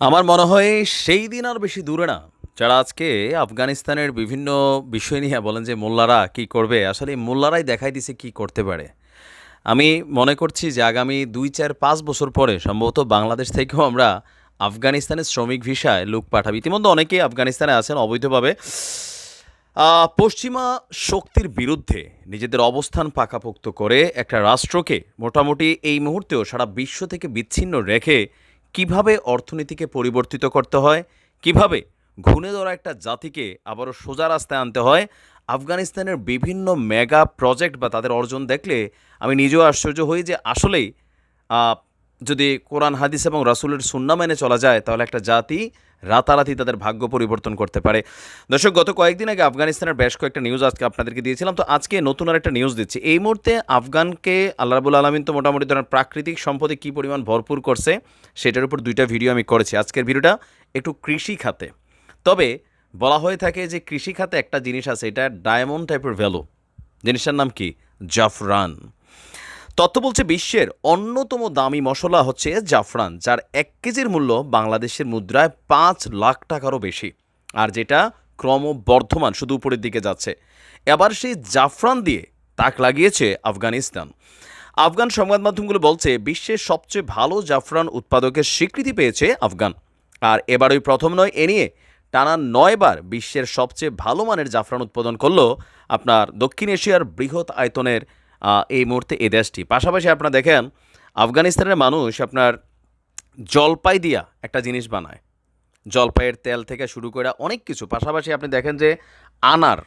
আমার মনে হয় সেই দিন আর বেশি দূরে না। যারা আজকে আফগানিস্তানের বিভিন্ন বিষয় নিয়ে বলেন যে মোল্লারা কি করবে, আসলে মোল্লারাই দেখাই দিছে কি করতে পারে। আমি মনে করছি যে আগামী দুই, চার, পাঁচ বছর পরে সম্ভবত বাংলাদেশ থেকেও আমরা আফগানিস্তানের শ্রমিক ভিসায় লোক পাঠাবি। ইতিমধ্যে অনেকেই আফগানিস্তানে আছেন অবৈধভাবে। পশ্চিমা শক্তির বিরুদ্ধে নিজেদের অবস্থান পাকাপোক্ত করে একটা রাষ্ট্রকে মোটামুটি এই মুহূর্তেও সারা বিশ্ব থেকে বিচ্ছিন্ন রেখে কীভাবে অর্থনীতিকে পরিবর্তিত করতে হয়? কীভাবে ঘুণে ধরা একটা জাতিকে আবারও সোজা রাস্তায় আনতে হয়? আফগানিস্তানের বিভিন্ন মেগা প্রজেক্ট বা তাদের অর্জন দেখলে আমি নিজেও আশ্চর্য হই যে আসলেই যদি কোরআন, হাদিস এবং রাসুলের সুন্না মেনে চলা যায়, তাহলে একটা জাতি রাতারাতি তাদের ভাগ্য পরিবর্তন করতে পারে। দর্শক, গত কয়েকদিন আগে আফগানিস্তানের বেশ কয়েকটা নিউজ আজকে আপনাদেরকে দিয়েছিলাম। তো আজকে নতুন আর একটা নিউজ দিচ্ছি। এই মুহূর্তে আফগানকে আল্লাহ রাবুল আলমিন তো মোটামুটি ধরেন প্রাকৃতিক সম্পদে কী পরিমাণ ভরপুর করছে, সেটার উপর দুইটা ভিডিও আমি করেছি। আজকের ভিডিওটা একটু কৃষি খাতে। তবে বলা হয়ে থাকে যে কৃষি খাতে একটা জিনিস আছে, এটা ডায়মন্ড টাইপের ভ্যালু জিনিসটার নাম কি? জাফরান। তথ্য বলছে বিশ্বের অন্যতম দামি মশলা হচ্ছে জাফরান, যার এক কেজির মূল্য বাংলাদেশের মুদ্রায় পাঁচ লাখ টাকারও বেশি। আর যেটা ক্রমবর্ধমান, শুধু উপরের দিকে যাচ্ছে। এবার সেই জাফরান দিয়ে তাক লাগিয়েছে আফগানিস্তান। আফগান সংবাদ মাধ্যমগুলো বলছে, বিশ্বের সবচেয়ে ভালো জাফরান উৎপাদকের স্বীকৃতি পেয়েছে আফগান। আর এবারই প্রথম নয়, এ নিয়ে টানা নয়বার বিশ্বের সবচেয়ে ভালো মানের জাফরান উৎপাদন করল আপনার দক্ষিণ এশিয়ার বৃহৎ আয়তনের এই মুহূর্তে এই দেশটি। পাশাপাশি আপনারা দেখেন, আফগানিস্তানের মানুষ আপনার জলপাই দিয়া একটা জিনিস বানায়। জলপাইয়ের তেল থেকে শুরু করে অনেক কিছু। পাশাপাশি আপনি দেখেন যে আনার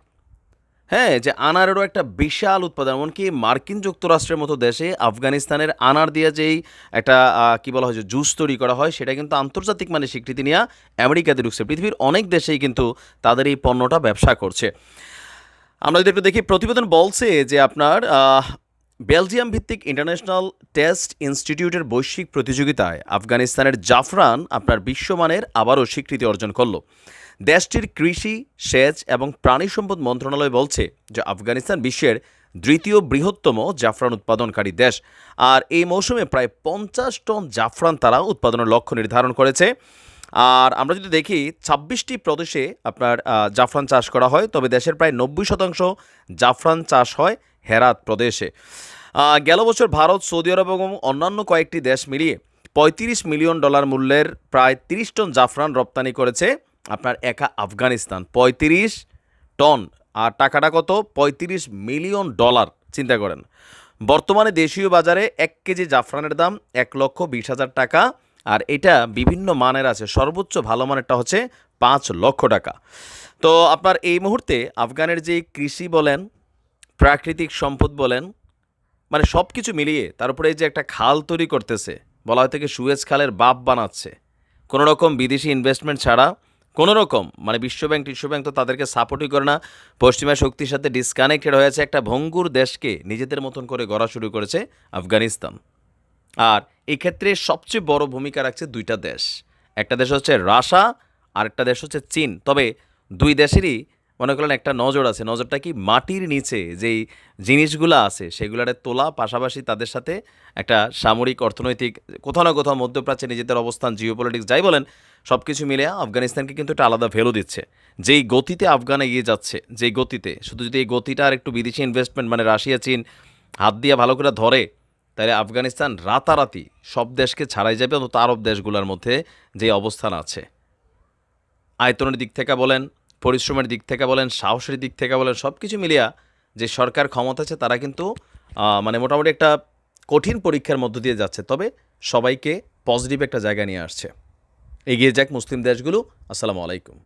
হ্যাঁ যে আনারেরও একটা বিশাল উৎপাদন। এমনকি মার্কিন যুক্তরাষ্ট্রের মতো দেশে আফগানিস্তানের আনার দিয়ে যেই একটা কি বলা হয় যে জুস তৈরি করা হয়, সেটা কিন্তু আন্তর্জাতিক মানে স্বীকৃতি নিয়ে আমেরিকাতে ঢুকছে। পৃথিবীর অনেক দেশেই কিন্তু তাদের এই পণ্যটা ব্যবসা করছে। আমরা যদি একটু দেখি, প্রতিবেদন বলছে যে আপনার বেলজিয়াম ভিত্তিক ইন্টারন্যাশনাল টেস্ট ইনস্টিটিউটের বৈশ্বিক প্রতিযোগিতায় আফগানিস্তানের জাফরান আপনার বিশ্বমানের আবারও স্বীকৃতি অর্জন করল। দেশটির কৃষি, সেচ এবং প্রাণী সম্পদ মন্ত্রণালয় বলছে যে আফগানিস্তান বিশ্বের দ্বিতীয় বৃহত্তম জাফরান উৎপাদনকারী দেশ। আর এই মৌসুমে প্রায় পঞ্চাশ টন জাফরান তারা উৎপাদনের লক্ষ্য নির্ধারণ করেছে। আর আমরা যদি দেখি, ছাব্বিশটি প্রদেশে আপনার জাফরান চাষ করা হয়, তবে দেশের প্রায় নব্বই শতাংশ জাফরান চাষ হয় হেরাত প্রদেশে। গেল বছর ভারত, সৌদি আরব এবং অন্যান্য কয়েকটি দেশ মিলিয়ে পঁয়ত্রিশ মিলিয়ন ডলার মূল্যের প্রায় তিরিশ টন জাফরান রপ্তানি করেছে আপনার একা আফগানিস্তান। পঁয়ত্রিশ টন, আর টাকাটা কত? পঁয়ত্রিশ মিলিয়ন ডলার, চিন্তা করেন। বর্তমানে দেশীয় বাজারে এক কেজি জাফরানের দাম এক লক্ষ বিশ হাজার টাকা আর এটা বিভিন্ন মানের আছে। সর্বোচ্চ ভালো মানেরটা হচ্ছে পাঁচ লক্ষ টাকা। তো আপনার এই মুহূর্তে আফগানের যে কৃষি বলেন, প্রাকৃতিক সম্পদ বলেন মানে সব কিছু মিলিয়ে তার উপরে এই যে একটা খাল তৈরি করতেছে, বলা হয় থেকে সুয়েজ খালের বাপ বানাচ্ছে। কোনো রকম বিদেশি ইনভেস্টমেন্ট ছাড়া, কোনো রকম মানে বিশ্বব্যাংক, টিশ্বব্যাংক তো তাদেরকে সাপোর্টই করে না। পশ্চিমা শক্তির সাথে ডিসকানেক্টেড হয়েছে একটা ভঙ্গুর দেশকে নিজেদের মতন করে গড়া শুরু করেছে আফগানিস্তান। আর এই ক্ষেত্রে সবচেয়ে বড় ভূমিকা রাখছে দুইটা দেশ। একটা দেশ হচ্ছে রাশা আর একটা দেশ হচ্ছে চীন। তবে দুই দেশেরই মনে করেন একটা নজর আছে। নজরটা কি মাটির নিচে, যেই জিনিসগুলো আছে, সেগুলারে তোলা, পাশাপাশি তাদের সাথে একটা সামরিক, অর্থনৈতিক, কোথাও না কোথাও মধ্যপ্রাচ্যে নিজেদের অবস্থান, জিওপলিটিক্স যাই বলেন সব কিছু মিলে আফগানিস্তানকে কিন্তু একটা আলাদা ভ্যালু দিচ্ছে। যেই গতিতে আফগান এগিয়ে যাচ্ছে, যেই গতিতে, শুধু যদি এই গতিটা আর একটু বিদেশি ইনভেস্টমেন্ট মানে রাশিয়া, চীন হাত দিয়ে ভালো করে ধরে তাহলে আফগানিস্তান রাতারাতি সব দেশকে ছাড়াই যাবে অন্তত আরব দেশগুলোর মধ্যে যে অবস্থান আছে। আয়তনের দিক থেকে বলেন, পরিশ্রমের দিক থেকে বলেন, সাহসের দিক থেকে বলেন সব কিছু মিলিয়া যে সরকার ক্ষমতা আছে তারা কিন্তু মানে মোটামুটি একটা কঠিন পরীক্ষার মধ্য দিয়ে যাচ্ছে। তবে সবাইকে পজিটিভ একটা জায়গা নিয়ে আসছে। এগিয়ে যাক মুসলিম দেশগুলো। আসসালামু আলাইকুম।